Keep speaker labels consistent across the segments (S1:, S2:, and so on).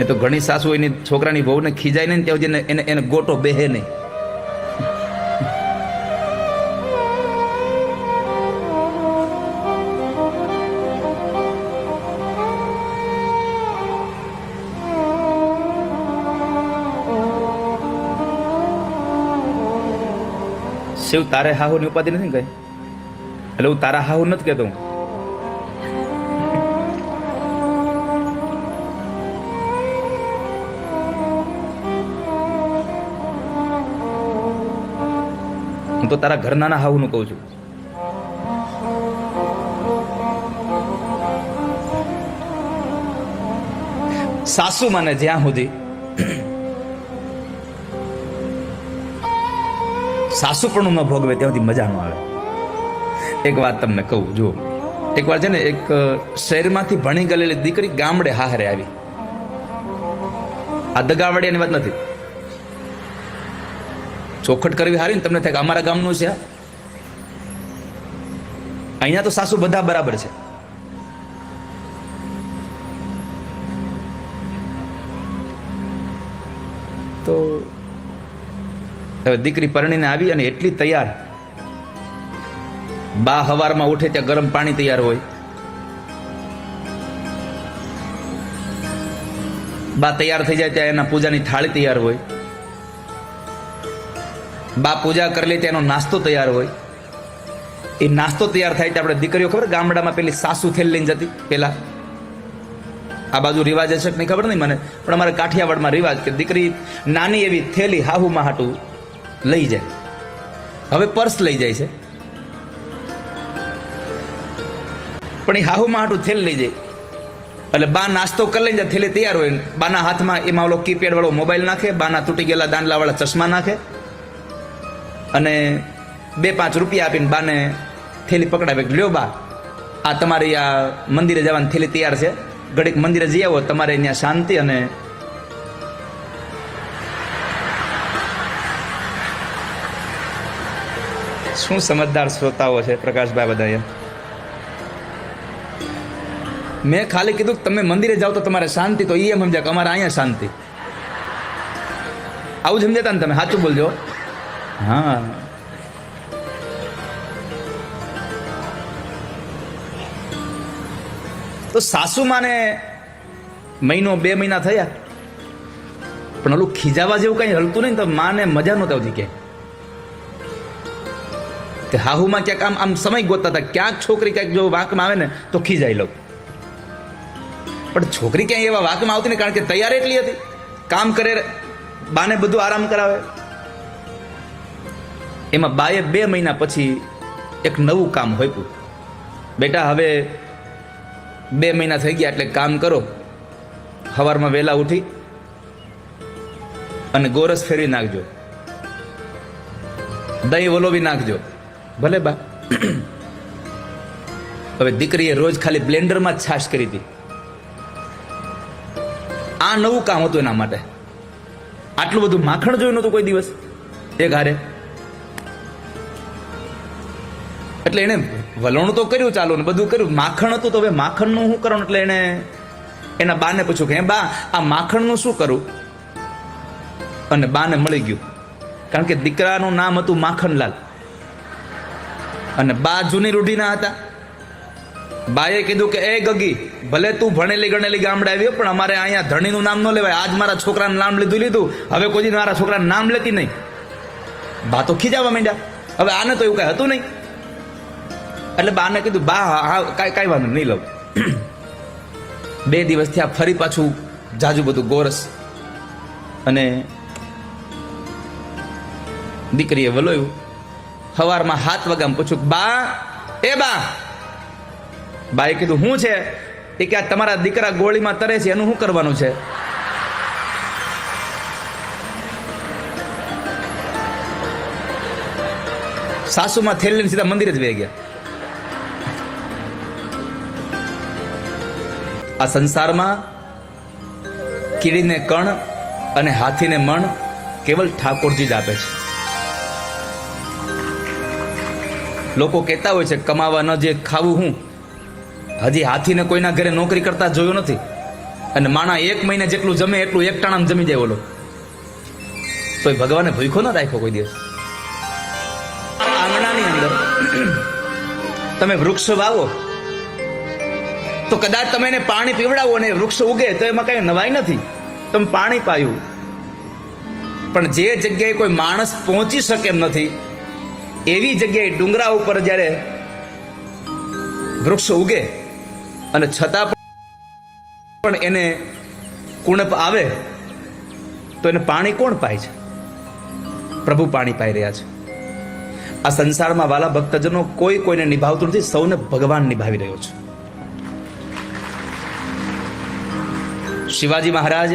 S1: એ તો ઘણી સાસુ એની છોકરાની વહુને ખીજાય ને ત્યાં સુધી એને- એને ગોટો બેહે નહીં. શિવ તારે હાહુની ઉપાધિ નથી કઈ? એટલે હું તારા હાહુ નથી કહેતો હું. તો તારા ઘરનાના હાહુનું કહું છું. સાસુ મને જ્યાં સુધી સાસુ પણ ન ભોગવે ત્યાં સુધી મજા ન આવે. એક વાત તમને કહું, જુઓ. એક વાર છે ને એક શહેરમાંથી ભણી ગયેલી દીકરી ગામડે હાહરે આવી. આ દગાવાડિયાની વાત નથી. ચોખટ કરવી હારી ને તમને થાય કે અમારા ગામનું છે. અહીંયા તો સાસુ બધા બરાબર છે. તો હવે દીકરી પરણીને આવી અને એટલી તૈયાર. બા હવારમાં ઉઠે ત્યાં ગરમ પાણી તૈયાર હોય. બા તૈયાર થઈ જાય ત્યાં એના પૂજાની થાળી તૈયાર હોય. બા પૂજા કરી લે તેનો નાસ્તો તૈયાર હોય. એ નાસ્તો તૈયાર થાય ત્યાં આપણે દીકરીઓ ખબર ગામડામાં પેલી સાસુ થેલ લઈને જતી, પેલા. આ બાજુ રિવાજ હશે નહીં ખબર નહીં મને, પણ અમારા કાઠિયાવાડમાં રિવાજ કે દીકરી નાની એવી થેલી હાહુમાં હાટું લઈ જાય. હવે પર્સ લઈ જાય છે. પણ એ હાહુમાં હાટું થેલ લઈ જાય. એટલે બા નાસ્તો કરી લઈને થેલી તૈયાર હોય બાના હાથમાં એમાં ઓલો કીપેડ વાળો મોબાઈલ નાખે, બાના તૂટી ગયેલા દાંડલા વાળા ચશ્મા નાખે. અને બે પાંચ રૂપિયા આપીને બાને થેલી પકડાવે લ્યો બા, આ તમારી આ મંદિરે જવાની થેલી તૈયાર છે. ઘડીક મંદિરે જઈ આવો, તમારે અહીંયા શાંતિ અને શું સમજદાર શ્રોતાઓ છે પ્રકાશભાઈ બધા એમ મેં ખાલી કીધું કે તમે મંદિરે જાઓ તો તમારે શાંતિ, તો એ એમ સમજ્યા કે અમારે અહીંયા શાંતિ. આવું સમજાતા ને તમે? સાચું બોલજો. હા. તો સાસુમાને મહિનો બે મહિના થયા. પણ ઓલું ખીજાવા જેવું કંઈ હલતું નહીં તો માને મજા નહોતી આવતી કે. તે હાહુમાં ક્યાંક આમ આમ સમય ગોતતા હતા. ક્યાંક છોકરી ક્યાંક જો વાંકમાં આવે ને તો ખીજાઈ લઉં. પણ છોકરી ક્યાંય એવા વાંકમાં આવતી નહીં કારણ કે તૈયાર એટલી હતી. કામ કરે, બાને બધું આરામ કરાવે. એમાં બાએ બે મહિના પછી એક નવું કામ હોપ્યું બેટા, હવે બે મહિના થઈ ગયા એટલે કામ કરો. સવારમાં વહેલા ઉઠી અને ગોરસ ફેરવી નાખજો. દહીં વલોવી નાખજો. ભલે બા. હવે દીકરીએ રોજ ખાલી બ્લેન્ડરમાં જ છાશ કરી હતી. આ નવું કામ હતું એના માટે. આટલું બધું માખણ જોયું નહોતું કોઈ દિવસ? એ હારે એટલે એને વલણું તો કર્યું ચાલો ને બધું કર્યું. માખણ હતું તો હવે માખણનું શું કરવાનું? એટલે એને એના બાને પૂછ્યું કે બા, આ માખણનું શું કરું? અને બાને મળી ગયું. કારણ કે દીકરાનું નામ હતું માખણલાલ. અને બા જૂની રૂઢીના હતા. બાએ કીધું કે, એ ગગી, ભલે તું ભણેલી ગણેલી ગામડે આવ્યો પણ અમારે અહીંયા ધણીનું નામ ન લેવાય. આજ મારા છોકરાનું નામ લીધું લીધું. હવે કોઈ મારા છોકરાનું નામ લેતી નહીં. બા તો ખીજાવા માંડ્યા. હવે આને તો એવું કાંઈ હતું નહીં. એટલે બાને કીધું, બા, હા કાંઈ કાંઈ વાંધો નહીં લઉં બે દિવસથી આ ફરી પાછું જાજુ બધું ગોરસ અને દીકરીએ વલોયું. સવારમાં હાથ વગામ પૂછ્યું, બા, એ બા. બાએ કીધું શું છે? એ કે તમારા દીકરા ગોળીમાં તરે છે, એનું શું કરવાનું છે? સાસુમાં થેલીને સીધા મંદિરે જ વહી ગયા. આ સંસારમાં કીડીને કણ અને હાથીને મણ કેવલ ઠાકોરજી જ આપે છે. લોકો કહેતા હોય છે, કમાવા ન જે ખાવું હું. હજી હાથીને કોઈના ઘરે નોકરી કરતા જોયો નથી. અને માણા એક મહિને જેટલું જમે એટલું એક ટાણામાં જમી જાય બોલો તો ભગવાને ભૂખો ન રાખ્યો કોઈ દિવસ? આંગણાની અંદર તમે વૃક્ષ વાવો તો કદાચ તમે એને પાણી પીવડાવો અને વૃક્ષ ઉગે, તો એમાં કઈ નવાઈ નથી. તમે પાણી પાયું. પણ જે જગ્યાએ કોઈ માણસ પહોંચી શકે એમ નથી, એવી જગ્યાએ ડુંગરા ઉપર જ્યારે વૃક્ષ ઉગે, અને છતાં પણ એને કુણપ આવે, તો એને પાણી કોણ પાય છે? પ્રભુ પાણી પાઈ રહ્યા છે. આ સંસારમાં વાલા ભક્તજનો કોઈ કોઈને નિભાવતું નથી, સૌને ભગવાન નિભાવી રહ્યો છે. શિવાજી મહારાજ,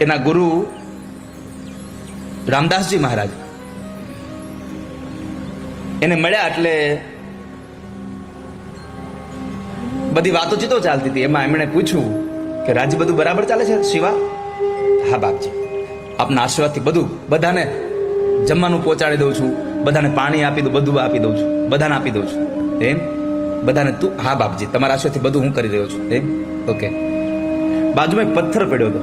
S1: એના ગુરુ રામદાસજી મહારાજ. એને મળ્યા એટલે બધી વાતો વાતોચીતો ચાલતી હતી. એમાં એમણે પૂછ્યું કે રાજ્ય બધું બરાબર ચાલે છે શિવા? હા, બાપજી. આપના આશીર્વાદથી બધું, બધાને જમવાનું પહોંચાડી દઉં છું. બધાને પાણી આપી દઉં, બધું આપી દઉં છું. બધાને આપી દઉં છું. એમ? બધાને તું હા, બાપજી, તમારા આશીર્વાદથી બધું હું કરી રહ્યો છું. એમ? ઓકે. બાજુમાં એક પથ્થર પડ્યો હતો.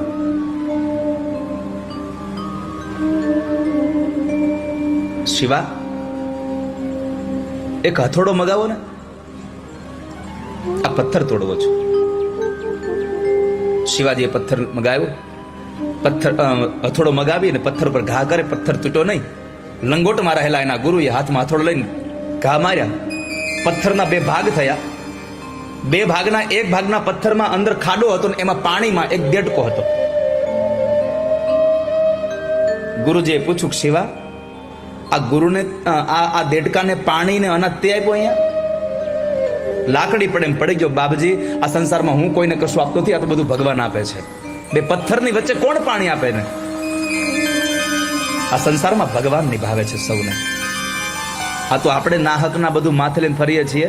S1: શિવા, એક હથોડો મગાવો ને. આ પથ્થર તોડવો છે. શિવાજીએ પથ્થર મગાવ્યો. પથ્થર હથોડો મગાવી અને પથ્થર પર ઘા કરે, પથ્થર તૂટ્યો નહીં. લંગોટમાં રહેલા એના ગુરુએ હાથમાં હથોડો લઈને ઘા માર્યા. પથ્થરના બે ભાગ થયા. બે ભાગના એક ભાગના પથ્થરમાં અંદર ખાડો હતો ને એમાં પાણીમાં એક દેડકો હતો. ગુરુજીએ પૂછ્યું, શિવા, આ ગુરુને આ આ દેડકાને પાણીને અનાજ તે આપ્યો અહીંયા? લાકડી પડે એમ પડી ગયો બાબજી આ સંસારમાં હું કોઈને કશું આપતો નથી, આ તો બધું ભગવાન આપે છે. બે પથ્થરની વચ્ચે કોણ પાણી આપે ને આ સંસારમાં ભગવાન નિભાવે છે સૌને. આ તો આપણે નાહકના બધું માથે લઈને ફરીએ છીએ.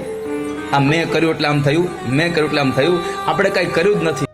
S1: આ મેં કર્યું એટલે આમ થયું, મેં કર્યું એટલે આમ થયું. આપણે કાંઈ કર્યું જ નથી.